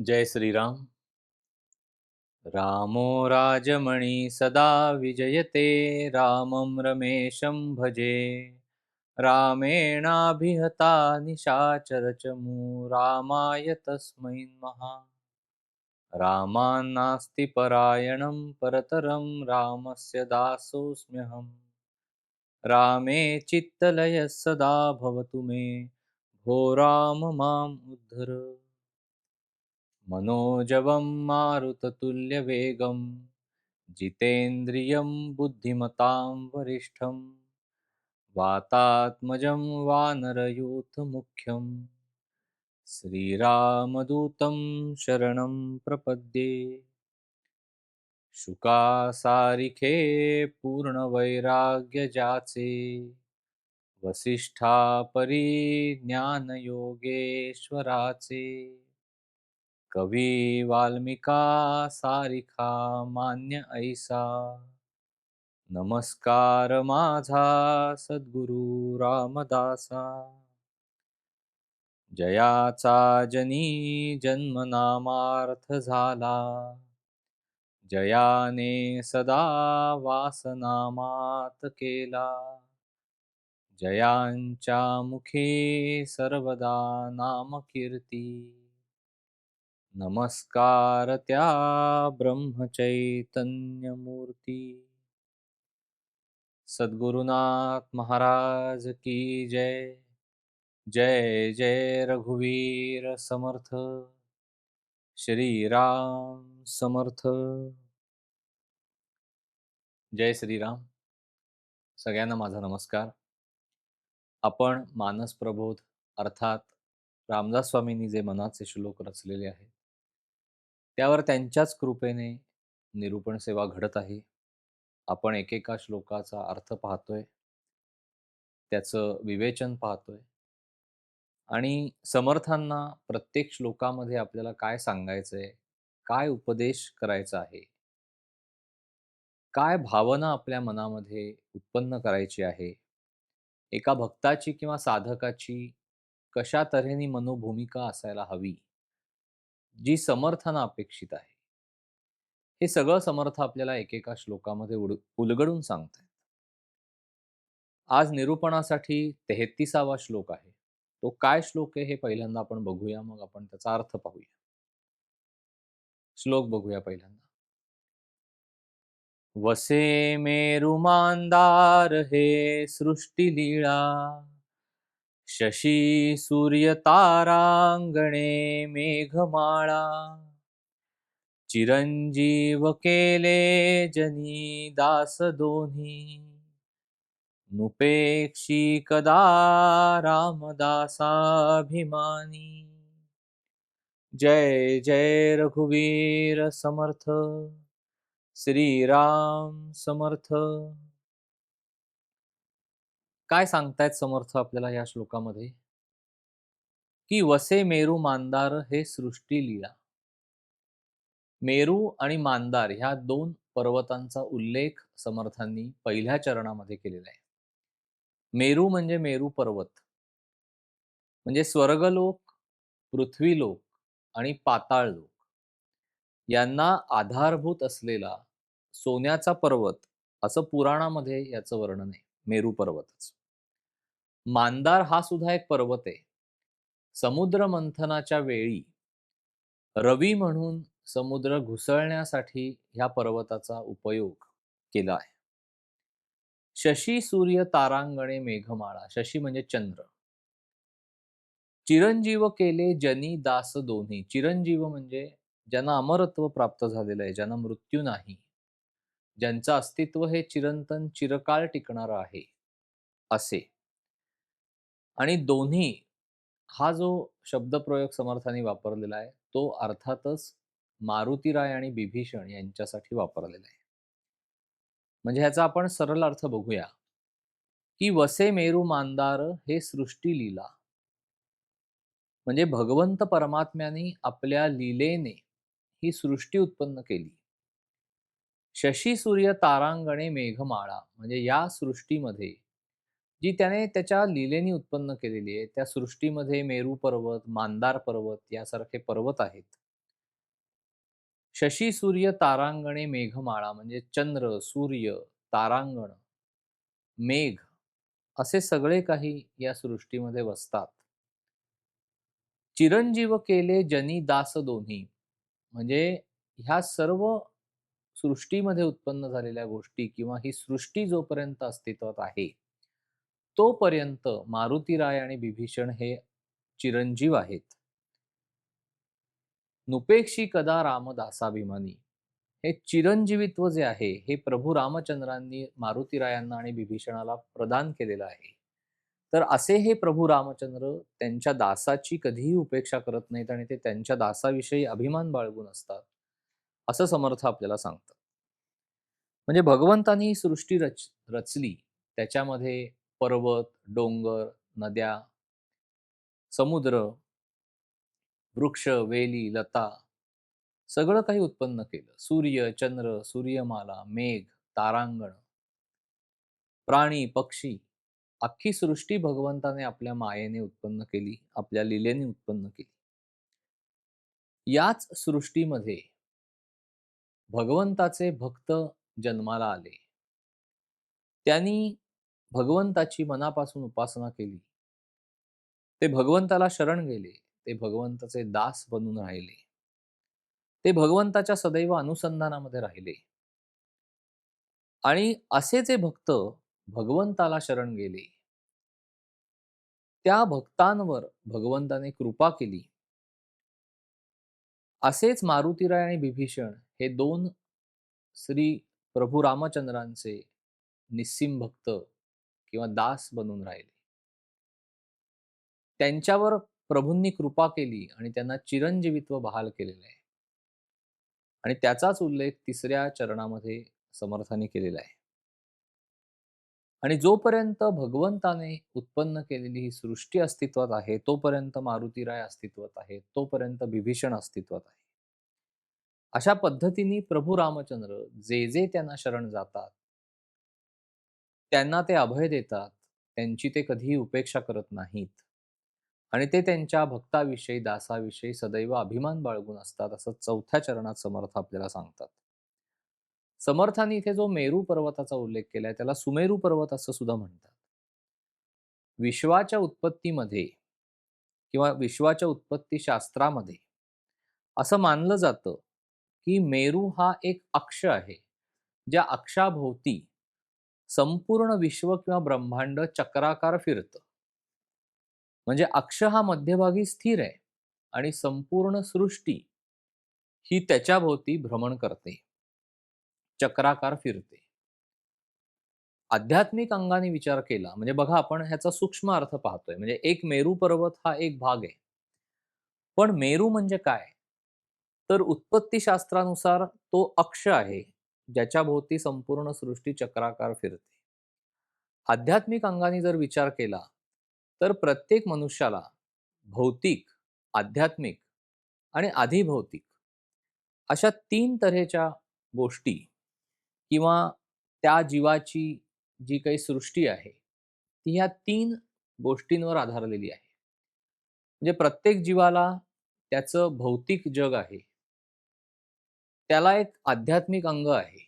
जय श्रीराम। रामो राजमणि सदा विजयते रामं रमेशं भजे। रामेणाभिहता निशाचरचमू रामाय तस्मै नमः। रामान्नास्ति परायणं परतरं रामस्य दासोऽस्म्यहम्। रामे चित्तलयः सदा भवतु मे। भो राम माम् उद्धर। मनोजवं मारुततुल्यवेगं जितेन्द्रियं बुद्धिमतां वरिष्ठं वातात्मजं वानरयूथमुख्यं श्रीरामदूतं शरणं प्रपद्ये शुकासारिखे परी ज्ञान योगेश्वराचे कवी वाल्मिका सारिखा मान्य ऐसा। नमस्कार माझा सद्गुरु रामदासा। जयाचा जनी जन्मनामार्थ झाला। जयाने सदा वासनामात केला. जयांच्या मुखे सर्वदा नामकीर्ती. नमस्कार त्या ब्रह्मचैतन्यमूर्ती. सद्गुरुनाथ महाराज की जय. जय जय रघुवीर समर्थ. श्रीराम समर्थ. जय श्रीराम. सगळ्यांना माझा नमस्कार. आपण मानस प्रबोध अर्थात रामदास स्वामींनी जे मनाचे श्लोक रचलेले आहेत त्यावर त्यांच्याच कृपेने निरूपण सेवा घडत आहे. आपण एकेका श्लोकाचा अर्थ पाहतोय त्याचं विवेचन पाहतोय आणि समर्थांना प्रत्येक श्लोकामध्ये आपल्याला काय सांगायचंय? काय उपदेश करायचा आहे? काय भावना आपल्या मनामध्ये उत्पन्न करायची आहे? एका भक्ताची किंवा साधकाची कशा तऱ्हेने मनोभूमिका असायला हवी? जी समर्थांना अपेक्षित आहे. हे सगळं समर्थ आपल्याला एकेका श्लोकामध्ये उड उलगडून सांगतायत. आज निरूपणासाठी तेहतीसावा श्लोक आहे. तो काय श्लोक आहे हे पहिल्यांदा आपण बघूया मग आपण त्याचा अर्थ पाहूया. श्लोक बघूया पहिल्यांदा. वसे मेरुमांदार हे सृष्टी लीळा शशी सूर्य तारांगणे मेघमाळा चिरंजीव केले जनी दास दोन्ही नुपेक्षी कदा रामदासाभिमानी? जय जय रघुवीर समर्थ श्रीराम समर्थ. काय सांगतायत समर्थ आपल्याला या श्लोकामध्ये? की वसे मेरू मांदार हे सृष्टी लीला. मेरू आणि मांदार ह्या दोन पर्वतांचा उल्लेख समर्थांनी पहिल्या चरणामध्ये केलेला आहे. मेरू म्हणजे मेरू पर्वत. म्हणजे स्वर्गलोक पृथ्वीलोक आणि पाताळ लोक. यांना आधारभूत असलेला सोन्याचा पर्वत असं पुराणामध्ये याचं वर्णन आहे मेरू पर्वतच. मांदार हा सुद्धा एक पर्वत आहे. समुद्र मंथनाच्या वेळी रवी म्हणून समुद्र घुसळण्यासाठी ह्या पर्वताचा उपयोग केला आहे. शशी सूर्य तारांगणे मेघमाळा शशी म्हणजे चंद्र. चिरंजीव केले जनी दास दोन्ही. चिरंजीव म्हणजे ज्यांना अमरत्व प्राप्त झालेलं आहे ज्यांना मृत्यू नाही. ज्यांचं अस्तित्व हे चिरंतन चिरकाळ टिकणार आहे असे. आणि दोन्ही हा जो शब्दप्रयोग समर्थाने वापरलेला आहे तो अर्थातच मारुतीराय आणि बिभीषण यांच्यासाठी वापरलेला आहे. म्हणजे ह्याचा आपण सरळ अर्थ बघूया. की वसे मेरू मांदार हे सृष्टी लीला. म्हणजे भगवंत परमात्म्याने आपल्या लीलेने ही सृष्टी उत्पन्न केली. शशी सूर्य तारांगणे मेघमाळा म्हणजे या सृष्टीमध्ये जी त्याने त्याच्या लीलेनी उत्पन्न केलेली आहे त्या सृष्टीमध्ये मेरू पर्वत मांदार पर्वत यासारखे पर्वत आहेत. शशी सूर्य तारांगणे मेघमाळा म्हणजे चंद्र सूर्य तारांगण मेघ असे सगळे काही या सृष्टीमध्ये वसतात. चिरंजीव केले जनी दास दोन्ही म्हणजे ह्या सर्व सृष्टीमध्ये उत्पन्न झालेल्या गोष्टी किंवा ही सृष्टी जोपर्यंत अस्तित्वात आहे तोपर्यंत मारुतीराय आणि बिभीषण हे चिरंजीव आहेत. नुपेक्षी कदा रामदासाभिमानी? हे चिरंजीवित्व जे आहे हे प्रभू रामचंद्रांनी मारुतीरायांना आणि बिभीषणाला प्रदान केलेलं आहे. तर असे हे प्रभू रामचंद्र त्यांच्या दासाची कधीही उपेक्षा करत नाहीत आणि ते त्यांच्या दासाविषयी अभिमान बाळगून असतात असं समर्थ आपल्याला सांगतात. म्हणजे भगवंतानी सृष्टी रच रचली. त्याच्यामध्ये पर्वत डोंगर नद्या समुद्र वृक्ष वेली लता सगळं काही उत्पन्न केलं. सूर्य चंद्र सूर्यमाला मेघ तारांगण. प्राणी पक्षी अख्खी सृष्टी भगवंताने आपल्या मायेने उत्पन्न केली आपल्या लिलेने उत्पन्न केली. याच सृष्टीमध्ये भगवंताचे भक्त जन्माला आले. त्यांनी भगवंताची मनापासून उपासना केली. ते भगवंताला शरण गेले. ते भगवंताचे दास बनून राहिले. ते भगवंताच्या सदैव अनुसंधानामध्ये राहिले. आणि असे जे भक्त भगवंताला शरण गेले. त्या भक्तांवर भगवंताने कृपा केली. असेच मारुतीराय आणि बिभीषण हे दोन श्री प्रभू रामचंद्रांचे निस्सिम भक्त किंवा दास बनून राहिले. त्यांच्यावर प्रभूंनी कृपा केली आणि त्यांना चिरंजीवित्व बहाल केलेलं आहे. आणि त्याचाच उल्लेख तिसऱ्या चरणामध्ये समर्थाने केलेला आहे. आणि जोपर्यंत भगवंताने उत्पन्न केलेली ही सृष्टी अस्तित्वात आहे तोपर्यंत मारुतीराय अस्तित्वात आहे तोपर्यंत बिभीषण अस्तित्वात आहे. अशा पद्धतीने प्रभू रामचंद्र जे जे त्यांना शरण जातात त्यांना ते अभय देतात त्यांची ते कधीही उपेक्षा करत नाहीत. आणि ते त्यांच्या भक्ताविषयी दासाविषयी सदैव अभिमान बाळगून असतात असं चौथ्या चरणात समर्थ आपल्याला सांगतात. समर्थाने इथे जो मेरू पर्वताचा उल्लेख केलाय त्याला सुमेरू पर्वत असं सुद्धा म्हणतात. विश्वाच्या उत्पत्तीमध्ये किंवा विश्वाच्या उत्पत्ती शास्त्रामध्ये असं मानलं जातं की मेरू हा एक अक्ष आहे ज्या अक्षाभोवती संपूर्ण विश्व किंवा ब्रह्मांड चक्राकार फिरतं. म्हणजे अक्ष हा मध्यभागी स्थिर आहे आणि संपूर्ण सृष्टी ही त्याच्याभोवती भ्रमण करते. चक्राकार फिरते. आध्यात्मिक अंगाने विचार केला म्हणजे बघा आपण ह्याचा सूक्ष्म अर्थ पाहतोय म्हणजे एक मेरू पर्वत हा एक भाग आहे. पण मेरू म्हणजे काय? तर उत्पत्तीशास्त्रानुसार तो अक्ष आहे ज्याच्या भोवती संपूर्ण सृष्टी चक्राकार फिरते. आध्यात्मिक अंगाने जर विचार केला तर प्रत्येक मनुष्याला भौतिक आध्यात्मिक आणि अधिभौतिक अशा तीन तऱ्हेच्या गोष्टी किंवा त्या जीवाची जी काही सृष्टी आहे ती ह्या तीन गोष्टींवर आधारलेली आहे. म्हणजे प्रत्येक जीवाला त्याचं भौतिक जग आहे. त्याला एक आध्यात्मिक अंग आहे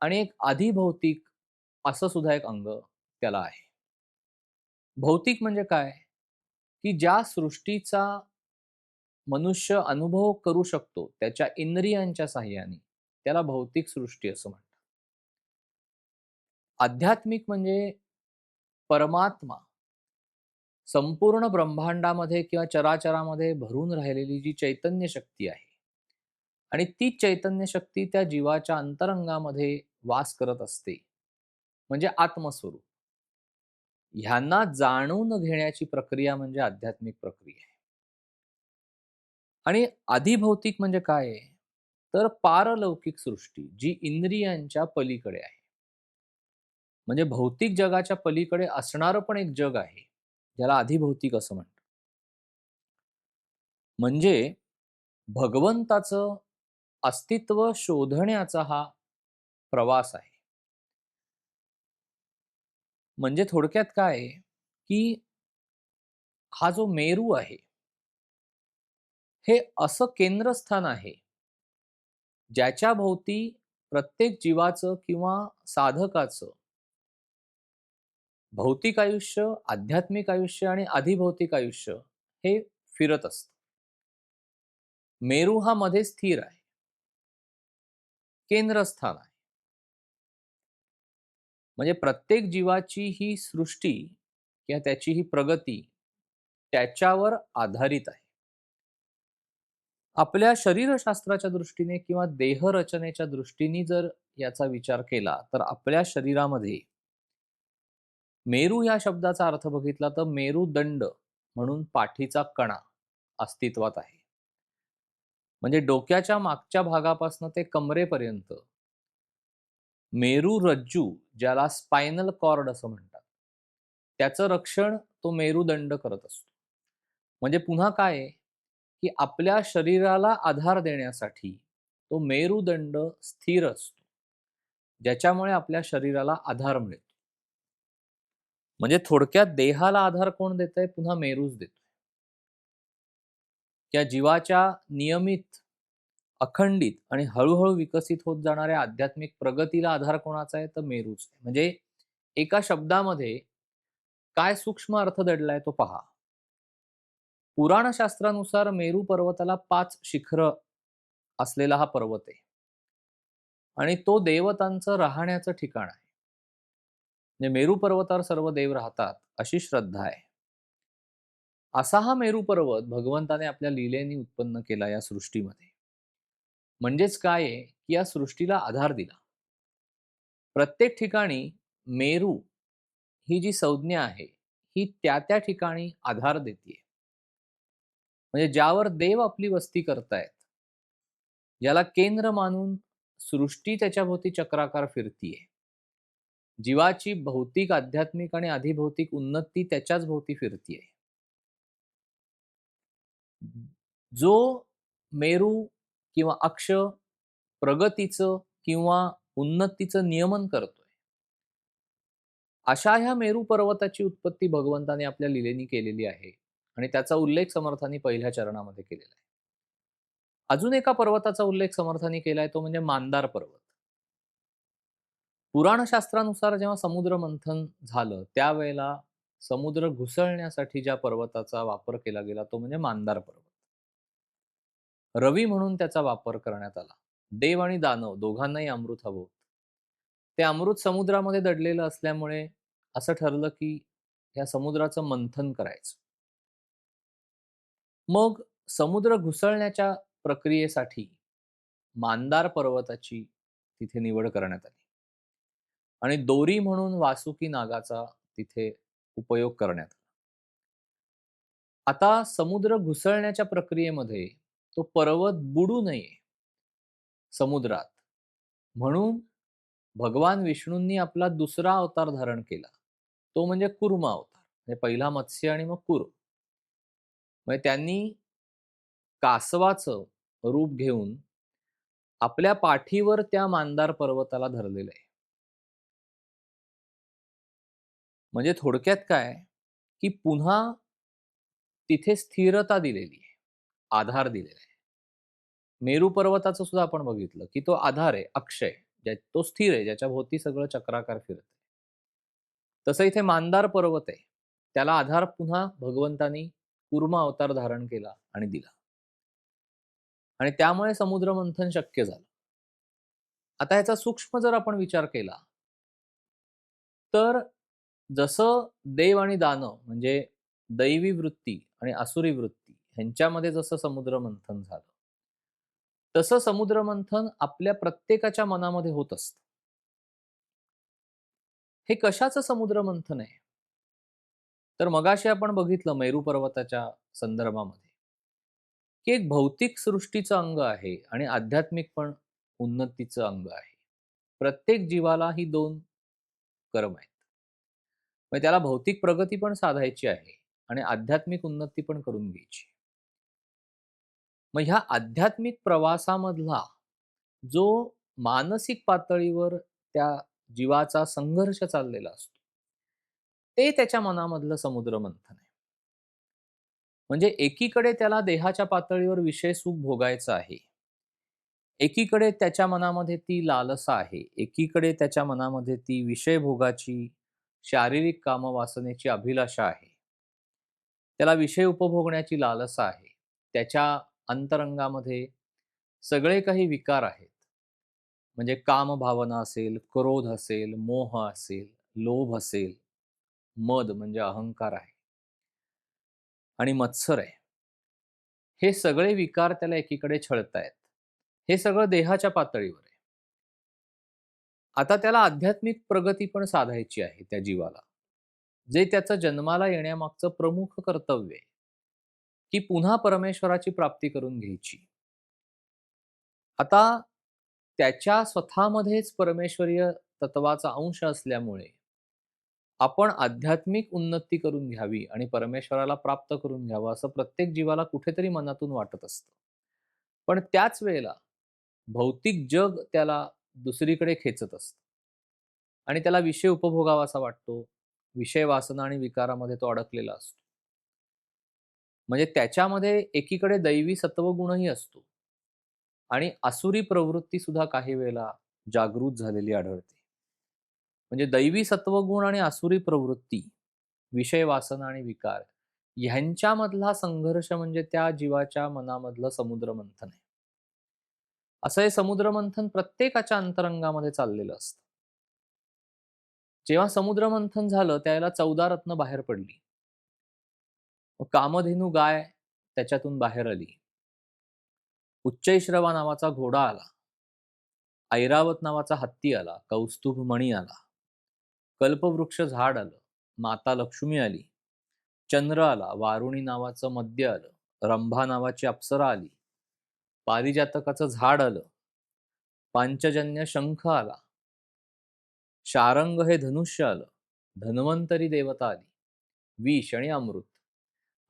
आणि एक अधिभौतिक असं सुद्धा एक अंग त्याला आहे. भौतिक म्हणजे काय? की ज्या सृष्टीचा मनुष्य अनुभव करू शकतो त्याच्या इंद्रियांच्या साह्याने त्याला भौतिक सृष्टी असं म्हणतात. आध्यात्मिक म्हणजे परमात्मा संपूर्ण ब्रह्मांडामध्ये किंवा चराचरामध्ये भरून राहिलेली जी चैतन्य शक्ती आहे. आणि ती चैतन्य शक्ती त्या जीवाच्या अंतरंगामध्ये वास करत असते. म्हणजे आत्मस्वरूप. ह्यांना जाणून घेण्याची प्रक्रिया म्हणजे आध्यात्मिक प्रक्रिया आहे. आणि अधिभौतिक म्हणजे काय आहे? तर पारलौकिक सृष्टी जी इंद्रियांच्या पलीकडे आहे. म्हणजे भौतिक जगाच्या पलीकडे असणारं पण एक जग आहे ज्याला अधिभौतिक असं म्हणतात. म्हणजे भगवंताचं अस्तित्व शोधण्याचा हा प्रवास आहे. म्हणजे थोडक्यात काय आहे, की हा जो मेरू आहे हे असं केंद्रस्थान आहे ज्याच्या भोवती प्रत्येक जीवाचं किंवा साधकाचं भौतिक आयुष्य, आध्यात्मिक आयुष्य आणि अधिभौतिक आयुष्य हे फिरत असतं. मेरू हा मध्ये स्थिर आहे. केंद्रस्थान आहे. म्हणजे प्रत्येक जीवाची ही सृष्टी किंवा त्याची ही प्रगती त्याच्यावर आधारित आहे. आपल्या शरीरशास्त्राच्या दृष्टीने किंवा देहरचनेच्या दृष्टीने जर याचा विचार केला, तर आपल्या शरीरामध्ये मेरू या शब्दाचा अर्थ बघितला तर मेरुदंड म्हणून पाठीचा कणा अस्तित्वात आहे. म्हणजे डोक्याच्या मागच्या भागापासून ते कमरेपर्यंत मेरुरज्जू ज्याला स्पायनल कॉर्ड असं म्हणतात. त्याचं रक्षण तो मेरुदंड करत असतो. म्हणजे पुन्हा काय की आपल्या शरीराला आधार देण्यासाठी तो मेरुदंड स्थिर असतो. ज्याच्यामुळे आपल्या शरीराला आधार मिळतो. म्हणजे थोडक्यात देहाला आधार कोण देतंय? पुन्हा मेरूच देतोय. त्या जीवाच्या नियमित, अखंडित आणि हळूहळू विकसित होत जाणाऱ्या आध्यात्मिक प्रगतीला आधार कोणाचा आहे? तर मेरूच आहे. म्हणजे एका शब्दामध्ये काय सूक्ष्म अर्थ दडलाय तो पहा. पुराणशास्त्रानुसार मेरू पर्वताला पाच शिखर असलेला हा पर्वत आहे. आणि तो देवतांचं राहण्याचं ठिकाण आहे. म्हणजे मेरू पर्वतावर सर्व देव राहतात अशी श्रद्धा आहे. असा हा मेरू पर्वत भगवंताने आपल्या लीलेनी उत्पन्न केला या सृष्टीमध्ये. म्हणजेच काय आहे, की या सृष्टीला आधार दिला. प्रत्येक ठिकाणी मेरू ही जी संज्ञा आहे, ही त्या त्या ठिकाणी आधार देते. म्हणजे ज्यावर देव आपली वस्ती करतायत, ज्याला केंद्र मानून सृष्टी त्याच्याभोवती चक्राकार फिरतीये. जीवाची भौतिक, आध्यात्मिक आणि अधिभौतिक उन्नती त्याच्याच भोवती फिरतीये. जो मेरू किंवा अक्ष प्रगतीचं किंवा उन्नतीचं नियमन करतोय. अशा ह्या मेरू पर्वताची उत्पत्ती भगवंताने आपल्या लीलेनी केलेली आहे आणि त्याचा उल्लेख समर्थांनी पहिल्या चरणामध्ये केलेला आहे. अजून एका पर्वताचा उल्लेख समर्थांनी केलाय तो म्हणजे मांदार पर्वत. पुराणशास्त्रानुसार जेव्हा समुद्र मंथन झालं त्यावेळेला समुद्र घुसळण्यासाठी ज्या पर्वताचा वापर केला गेला तो म्हणजे मांदार पर्वत. रवी म्हणून त्याचा वापर करण्यात आला. देव आणि दानव दोघांनाही अमृत हवं ते अमृत समुद्रामध्ये दडलेलं असल्यामुळे असं ठरलं की या समुद्राचं मंथन करायचं. मग समुद्र घुसळण्याच्या प्रक्रियेसाठी मांदार पर्वताची तिथे निवड करण्यात आली. आणि दोरी म्हणून वासुकी नागाचा तिथे उपयोग करण्यात आला. आता समुद्र घुसळण्याच्या प्रक्रियेमध्ये तो पर्वत बुडू नये समुद्रात. म्हणून भगवान विष्णूंनी आपला दुसरा अवतार धारण केला. तो म्हणजे कुर्म अवतार. म्हणजे पहिला मत्स्य आणि मग कुर्म म्हणजे त्यांनी कासवाचं रूप घेऊन आपल्या पाठीवर त्या मांदार पर्वताला धरलेलं आहे. म्हणजे थोडक्यात काय? की पुन्हा तिथे स्थिरता दिलेली आहे. आधार दिलेला आहे. मेरू पर्वताचं सुद्धा आपण बघितलं की तो आधार आहे अक्षय ज्या तो स्थिर आहे ज्याच्या भोवती सगळं चक्राकार फिरत आहे. तसं इथे मांदार पर्वत आहे. त्याला आधार पुन्हा भगवंतानी कुर्मा अवतार धारण केला आणि दिला. आणि त्यामुळे समुद्र मंथन शक्य झालं. आता ह्याचा सूक्ष्म जर आपण विचार केला तर जसं देव आणि दानव म्हणजे दैवी वृत्ती आणि आसुरी वृत्ती ह्यांच्यामध्ये जसं समुद्र मंथन झालं तसं समुद्र मंथन आपल्या प्रत्येकाच्या मनामध्ये होत असत. हे कशाचं समुद्र मंथन आहे? तर मगाशी आपण बघितलं मेरू पर्वताच्या संदर्भामध्ये की एक भौतिक सृष्टीचं अंग आहे आणि आध्यात्मिक पण उन्नतीचं अंग आहे. प्रत्येक जीवाला ही दोन कर्म आहेत. मग त्याला भौतिक प्रगती पण साधायची आहे आणि आध्यात्मिक उन्नती पण करून घ्यायची. मग ह्या आध्यात्मिक प्रवासामधला जो मानसिक पातळीवर त्या जीवाचा संघर्ष चाललेला असतो. ते त्याच्या मनामधलं समुद्र मंथन आहे. म्हणजे एकीकडे त्याला देहाच्या पातळीवर विषय सुख भोगायचं आहे. एकीकडे त्याच्या मनामध्ये ती लालसा आहे. एकीकडे त्याच्या मनामध्ये ती विषय भोगाची, शारीरिक कामवासनेची अभिलाषा आहे. त्याला विषय उपभोगण्याची लालसा आहे. त्याच्या अंतरंगामध्ये सगळे काही विकार आहेत. म्हणजे कामभावना असेल, क्रोध असेल, मोह असेल, लोभ असेल, मद म्हणजे अहंकार आहे. आणि मत्सर आहे. हे सगळे विकार त्याला एकीकडे छळतायत. हे सगळं देहाच्या पातळीवर आहे. आता त्याला आध्यात्मिक प्रगती पण साधायची आहे त्या जीवाला. जे त्याचं जन्माला येण्यामागचं प्रमुख कर्तव्य आहे. की पुन्हा परमेश्वराची प्राप्ती करून घ्यायची. आता त्याच्या स्वतःमध्येच परमेश्वरीय तत्वाचा अंश असल्यामुळे आपण आध्यात्मिक उन्नती करून घ्यावी आणि परमेश्वराला प्राप्त करून घ्यावं असं प्रत्येक जीवाला कुठेतरी मनातून वाटत असतं. पण त्याच वेळेला भौतिक जग त्याला दुसरीकडे खेचत असतं. आणि त्याला विषय उपभोगावासा वाटतो. विषय वासना आणि विकारामध्ये तो अडकलेला असतो. म्हणजे त्याच्यामध्ये एकीकडे दैवी सत्वगुणही असतो. आणि असुरी प्रवृत्ती सुद्धा काही वेळेला जागृत झालेली आढळते. म्हणजे दैवी सत्वगुण आणि असुरी प्रवृत्ती, विषय वासना आणि विकार ह्यांच्यामधला संघर्ष म्हणजे त्या जीवाच्या मनामधलं समुद्र मंथन आहे. असं हे समुद्र मंथन प्रत्येकाच्या अंतरंगामध्ये चाललेलं असतं. जेव्हा समुद्र मंथन झालं त्यावेळेला चौदा रत्न बाहेर पडली. कामधेनू गाय त्याच्यातून बाहेर आली. उच्चैश्रवा नावाचा घोडा आला. ऐरावत नावाचा हत्ती आला. कौस्तुभ मणी आला. कल्पवृक्ष झाड आलं. माता लक्ष्मी आली. चंद्र आला. वारुणी नावाचं मद्य आलं. रंभा नावाची अप्सरा आली. पारिजातकाचं झाड आलं. पांचजन्य शंख आला. शारंग हे धनुष्य आलं. धन्वंतरी देवता आली. विष आणि अमृत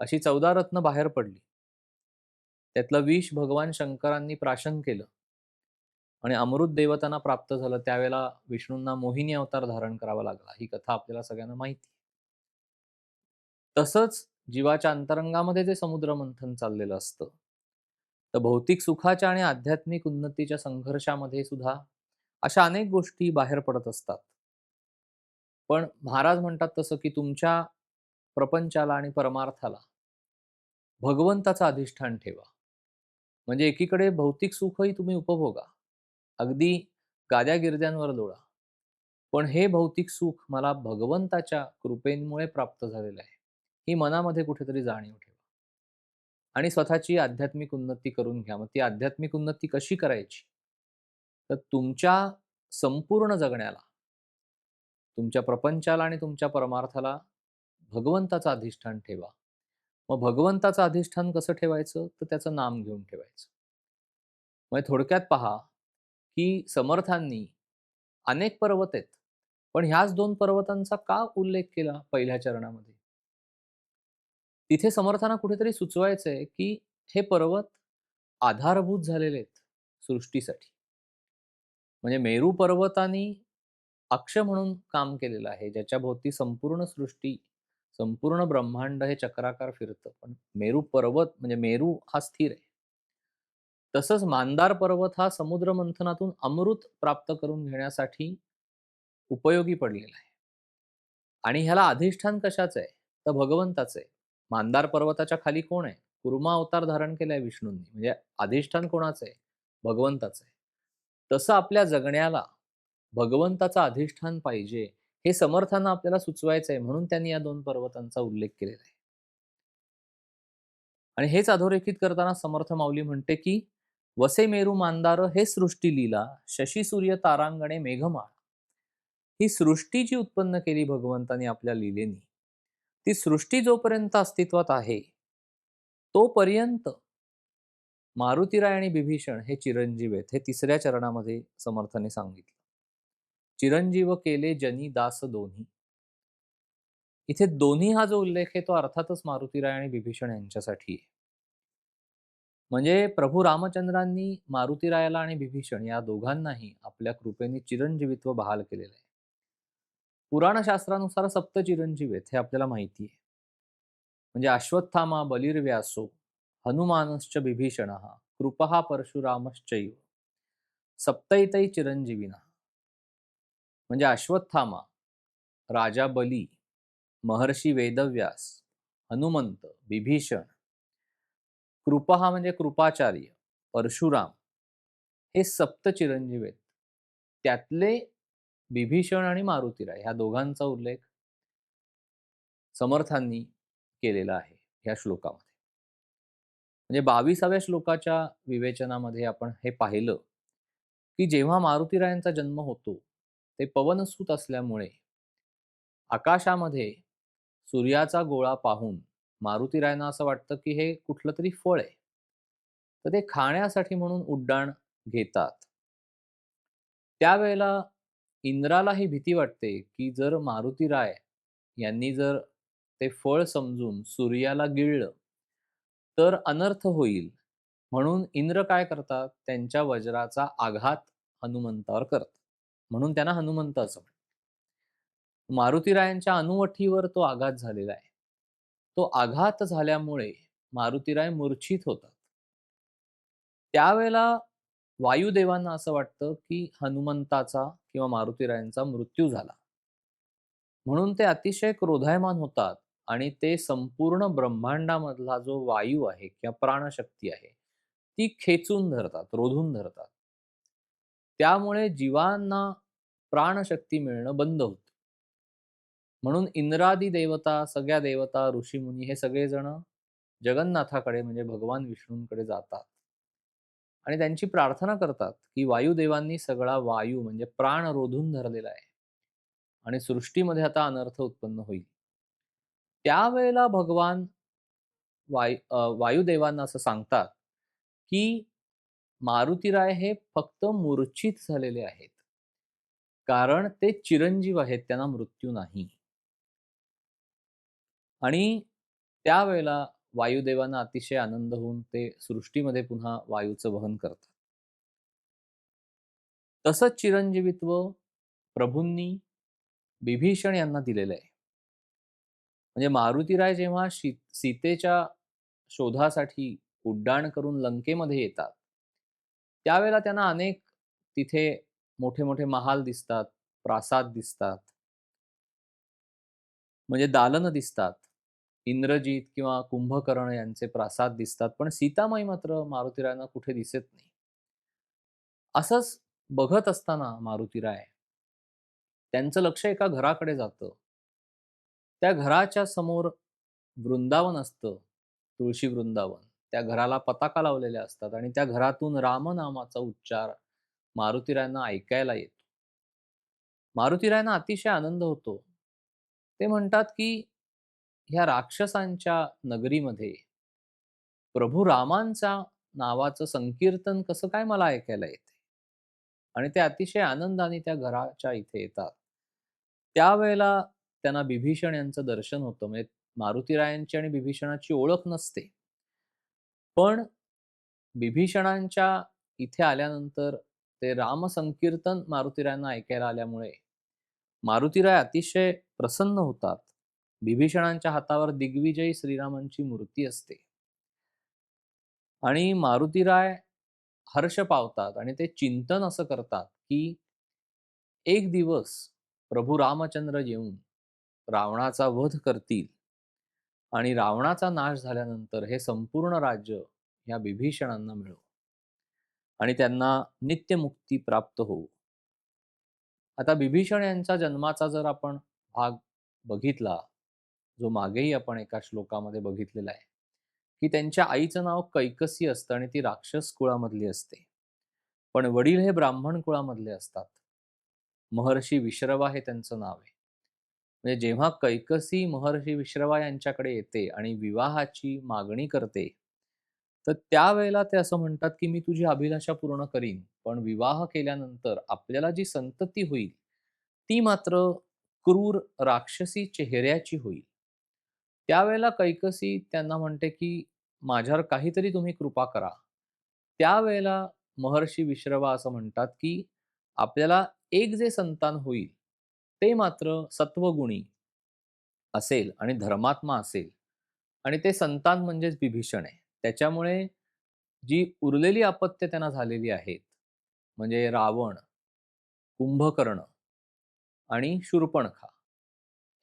अशी चौदा रत्न बाहेर पडली. त्यातलं विष भगवान शंकरांनी प्राशन केलं. आणि अमृत देवतांना प्राप्त झालं त्यावेळेला विष्णूंना मोहिनी अवतार धारण करावा लागला. ही कथा आपल्याला सगळ्यांना माहिती तसंच जीवाच्या अंतरंगामध्ये जे समुद्र मंथन चाललेलं असतं. तर भौतिक सुखाच्या आणि आध्यात्मिक उन्नतीच्या संघर्षामध्ये सुद्धा अशा अनेक गोष्टी बाहेर पडत असतात. पण महाराज म्हणतात तसं की तुमच्या प्रपंचाला आणि परमार्थाला भगवंताचं अधिष्ठान ठेवा. म्हणजे एकीकडे भौतिक सुखही तुम्ही उपभोगा. अगदी गाद्या-गिरद्यांवर लोळा. पण हे भौतिक सुख मला भगवंताच्या कृपेमुळे प्राप्त झालेलं आहे. ही मनामध्ये कुठेतरी जाणीव ठेवा. आणि स्वतःची आध्यात्मिक उन्नती करून घ्या. मग ती आध्यात्मिक उन्नती कशी करायची? तर तुमच्या संपूर्ण जगण्याला, तुमच्या प्रपंचाला आणि तुमच्या परमार्थाला भगवंताचं अधिष्ठान ठेवा. मग भगवंताचं अधिष्ठान कसं ठेवायचं? तर त्याचं नाम घेऊन ठेवायचं. म्हणजे थोडक्यात पहा, की समर्थांनी अनेक पर्वत आहेत. पण ह्याच दोन पर्वतांचा का उल्लेख केला पहिल्या चरणामध्ये? तिथे समर्थांना कुठेतरी सुचवायचंय, की हे पर्वत आधारभूत झालेले आहेत सृष्टीसाठी. म्हणजे मेरू पर्वतानी अक्ष म्हणून काम केलेलं आहे. ज्याच्या भोवती संपूर्ण सृष्टी, संपूर्ण ब्रह्मांड हे चक्राकार फिरतं. पण मेरू पर्वत म्हणजे मेरू हा स्थिर आहे. तसंच मांदार पर्वत हा समुद्र मंथनातून अमृत प्राप्त करून घेण्यासाठी उपयोगी पडलेला आहे. आणि ह्याला अधिष्ठान कशाचं आहे? तर भगवंताचं आहे. मांदार पर्वताच्या खाली कोण आहे? कुर्मा अवतार धारण केलाय विष्णूंनी. म्हणजे अधिष्ठान कोणाचं आहे? भगवंताचं आहे. तसं आपल्या जगण्याला भगवंताचं अधिष्ठान पाहिजे हे समर्थांना आपल्याला सुचवायचं आहे म्हणून त्यांनी या दोन पर्वतांचा उल्लेख केलेला आहे. आणि हेच अधोरेखित करताना समर्थ माऊली म्हणते, की "वसे मेरू मांदार हे सृष्टी लीला, शशी सूर्य तारांगणे मेघमाळ ही सृष्टी जी उत्पन्न केली भगवंतानी आपल्या लीलेनी, ती सृष्टी जोपर्यंत अस्तित्वात आहे, तोपर्यंत मारुतीराय आणि बिभीषण हे चिरंजीव आहेत. हे तिसऱ्या चरणामध्ये समर्थाने सांगितलं. चिरंजीव केले जनी दास दोन्ही. इथे दोन्ही हा जो उल्लेख आहे तो अर्थातच मारुतीराय आणि बिभीषण यांच्यासाठी आहे. म्हणजे प्रभू रामचंद्रांनी मारुतीरायाला आणि बिभीषण या दोघांनाही आपल्या कृपेने चिरंजीवित्व बहाल केलेलं आहे. पुराणशास्त्रानुसार सप्त चिरंजीव आहेत हे आपल्याला माहिती आहे. म्हणजे अश्वत्थामा बलिर्व्यासो हनुमानश्च बिभीषण कृपहा परशुरामश्चैव सप्तैतै चिरंजीविना म्हणजे अश्वत्थामा राजा बली महर्षी वेदव्यास हनुमंत बिभीषण कृपा म्हणजे कृपाचार्य परशुराम. हे सप्तचिरंजीव आहेत. त्यातले बिभीषण आणि मारुतीराय ह्या दोघांचा उल्लेख समर्थांनी केलेला आहे ह्या श्लोकामध्ये. म्हणजे बावीसाव्या श्लोकाच्या विवेचनामध्ये आपण हे पाहिलं की जेव्हा मारुतीरायांचा जन्म होतो ते पवनसूत असल्यामुळे आकाशामध्ये सूर्याचा गोळा पाहून मारुती रायना असं वाटतं की हे कुठलं तरी फळ आहे. तर ते खाण्यासाठी म्हणून उड्डाण घेतात. त्यावेळेला इंद्राला ही भीती वाटते की जर मारुती राय यांनी जर ते फळ समजून सूर्याला गिळलं तर अनर्थ होईल. म्हणून इंद्र काय करतात? त्यांच्या वज्राचा आघात हनुमंतावर करतात. म्हणून त्यांना हनुमंत असं मारुतीरायांच्या अनुवठीवर तो आघात झालेला आहे. तो आघात झाल्यामुळे मारुतीराय मूर्छित होतात. त्यावेळेला वायुदेवांना असं वाटतं की हनुमंताचा किंवा मारुतीरायांचा मृत्यू झाला. म्हणून ते अतिशय क्रोधायमान होतात आणि ते संपूर्ण ब्रह्मांडामधला जो वायू आहे किंवा प्राणशक्ती आहे ती खेचून धरतात रोधून धरतात. त्यामुळे जीवांना प्राणशक्ती मिळणं बंद होत. म्हणून इंद्रादी देवता सगळ्या देवता ऋषीमुनी हे सगळेजण जगन्नाथाकडे म्हणजे भगवान विष्णूंकडे जातात. आणि त्यांची प्रार्थना करतात की वायुदेवांनी सगळा वायू म्हणजे प्राण रोधून धरलेला आहे. आणि सृष्टीमध्ये आता अनर्थ उत्पन्न होईल. त्यावेळेला भगवान वायू वायुदेवांना असं सांगतात की मारुतीराय हे फक्त मूर्छित झालेले आहेत. कारण ते चिरंजीव आहेत त्यांना मृत्यू नाही. आणि त्यावेळेला वायुदेवांना अतिशय आनंद होऊन ते सृष्टीमध्ये पुन्हा वायूचं वहन करतात. तसंच चिरंजीवित्व प्रभूंनी बिभीषण यांना दिलेलं आहे. म्हणजे मारुतीराय जेव्हा शी सीतेच्या शोधासाठी उड्डाण करून लंकेमध्ये येतात त्यावेळेला त्यांना अनेक तिथे मोठे मोठे महाल दिसतात प्रासाद दिसतात. म्हणजे दालन दिसतात. इंद्रजीत किंवा कुंभकर्ण यांचे प्रासाद दिसतात पण सीतामाई मात्र मारुतीरायांना कुठे दिसत नाही. असंच बघत असताना मारुतीराय त्यांचं लक्ष एका घराकडे जातं. त्या घराच्या समोर वृंदावन असतं तुळशी वृंदावन. त्या घराला पताका लावलेल्या असतात आणि त्या घरातून रामनामाचा उच्चार मारुतीरायांना ऐकायला येतो. मारुतीरायांना अतिशय आनंद होतो. ते म्हणतात की ह्या राक्षसांच्या नगरीमध्ये प्रभू रामांचा नावाचं संकीर्तन कसं काय मला ऐकायला येते? आणि ते अतिशय आनंदाने त्या घराच्या इथे येतात. त्यावेळेला त्यांना बिभीषण यांचं दर्शन होतं. म्हणजे मारुतीरायांची आणि बिभीषणाची ओळख नसते. पण बिभीषणांच्या इथे आल्यानंतर ते राम संकीर्तन मारुतीरायांना ऐकायला आल्यामुळे मारुतीराय अतिशय प्रसन्न होतात. बिभीषणांच्या हातावर दिग्विजयी श्रीरामांची मूर्ती असते. आणि मारुतीराय हर्ष पावतात आणि ते चिंतन असं करतात की एक दिवस प्रभू रामचंद्र येऊन रावणाचा वध करतील आणि रावणाचा नाश झाल्यानंतर हे संपूर्ण राज्य या बिभीषणांना मिळो आणि त्यांना नित्यमुक्ती प्राप्त होऊ. आता बिभीषण यांचा जन्माचा जर आपण भाग बघितला जो मागेही आपण एका श्लोकामध्ये बघितलेला आहे की त्यांच्या आईचं नाव कैकसी असतं आणि ती राक्षस कुळामधली असते. पण वडील हे ब्राह्मण कुळामधले असतात. महर्षी विश्रवा हे त्यांचं नाव आहे. म्हणजे जेव्हा कैकसी महर्षी विश्रवा यांच्याकडे येते आणि विवाहाची मागणी करते तर त्यावेळेला ते असं म्हणतात की मी तुझी अभिलाषा पूर्ण करीन पण विवाह केल्यानंतर आपल्याला जी संतती होईल ती मात्र क्रूर राक्षसी चेहऱ्याची होईल त्यावेळेला कैकसी त्यांना म्हणते की माझ्यावर काहीतरी तुम्ही कृपा करा त्यावेळेला महर्षी विश्रवा असं म्हणतात, की आपल्याला एक जे संतान होईल, ते मात्र सत्वगुणी असेल आणि धर्मात्मा असेल आणि ते संतान म्हणजेच बिभीषण आहे. त्याच्यामुळे जी उरलेली अपत्य त्यांना झालेली आहेत, म्हणजे रावण, कुंभकर्ण आणि शूर्पणखा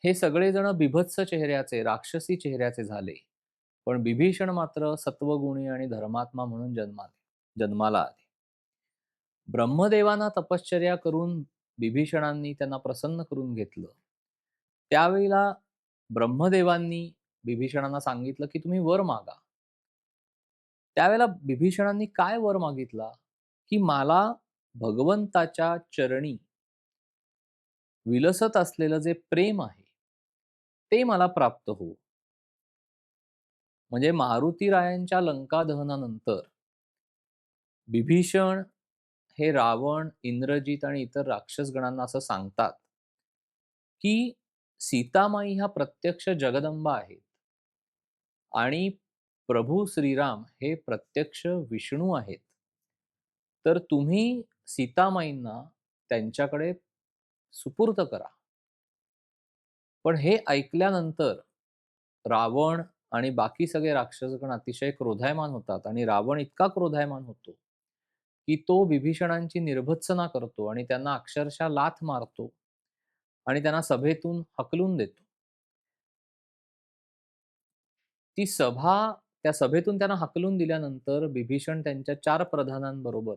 हे सगळेजण बिभत्स चेहऱ्याचे, राक्षसी चेहऱ्याचे झाले. पण बिभीषण मात्र सत्वगुणी आणि धर्मात्मा म्हणून जन्माले जन्माला आले. ब्रह्मदेवांना तपश्चर्या करून बिभीषणांनी त्यांना प्रसन्न करून घेतलं. त्यावेळेला ब्रह्मदेवांनी बिभीषणांना सांगितलं, की तुम्ही वर मागा. त्यावेळेला बिभीषणांनी काय वर मागितला, की मला भगवंताच्या चरणी विलसत असलेलं जे प्रेम आहे, ते मला प्राप्त हो. म्हणजे मारुतीरायांच्या लंका दहनानंतर बिभीषण हे रावण, इंद्रजीत आणि इतर राक्षसगणांना असं सांगतात, की सीतामाई ह्या प्रत्यक्ष जगदंबा आहेत आणि प्रभू श्रीराम हे प्रत्यक्ष विष्णू आहेत. तर तुम्ही सीतामाईंना त्यांच्याकडे सुपूर्त करा. पण हे ऐकल्यानंतर रावण आणि बाकी सगळे राक्षसगण अतिशय क्रोधायमान होतात आणि रावण इतका क्रोधायमान होतो, की तो विभीषणांची निर्भत्सना करतो आणि त्यांना अक्षरशः लाथ मारतो आणि त्यांना सभेतून हकलून देतो. ती सभा त्या सभेतून त्यांना हकलून दिल्यानंतर बिभीषण त्यांच्या चार प्रधानांबरोबर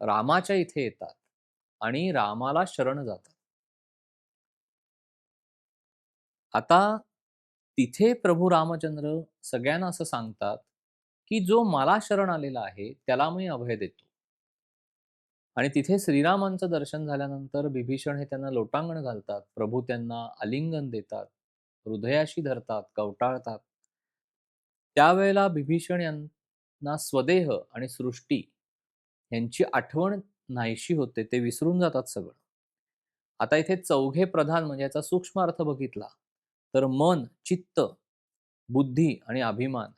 रामाच्या इथे येतात आणि रामाला शरण जातात. आता तिथे प्रभू रामचंद्र सगळ्यांना असं सांगतात, की जो मला शरण आलेला आहे, त्याला मी अभय देतो. आणि तिथे श्रीरामांचं दर्शन झाल्यानंतर बिभीषण हे त्यांना लोटांगण घालतात. प्रभू त्यांना आलिंगन देतात, हृदयाशी धरतात, कवटाळतात. त्यावेळेला बिभीषण यांना स्वदेह आणि सृष्टी यांची आठवण नाहीशी होते. ते विसरून जातात सगळं. आता इथे चौघे प्रधान म्हणजे याचा सूक्ष्म अर्थ बघितला, तर मन, चित्त, बुद्धी आणि अभिमान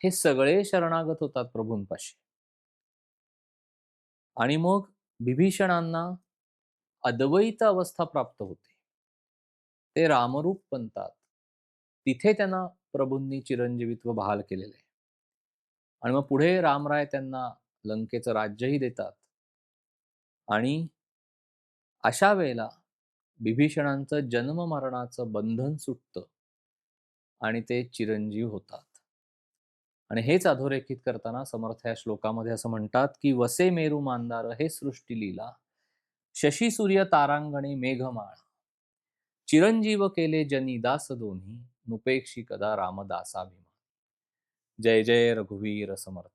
हे सगळे शरणागत होतात प्रभूंपाशी. आणि मग बिभीषणांना अद्वैत अवस्था प्राप्त होते. ते रामरूप बनतात. तिथे त्यांना प्रभूंनी चिरंजीवित्व बहाल केलेलं आहे. आणि मग पुढे रामराय त्यांना लंकेचं राज्यही देतात. आणि अशा वेळेला बिभीषणांचं जन्म-मरणाचं बंधन सुटतं आणि ते चिरंजीव होतात. आणि हेच अधोरेखित करताना समर्थ या श्लोकामध्ये असं म्हणतात, की "वसे मेरू मांदार हे सृष्टी लीला, शशी सूर्य तारांगणे मेघमाळ चिरंजीव केले जनी दास दोन्ही, नुपेक्षी कदा रामदासाभिमान." जय जय रघुवीर समर्थ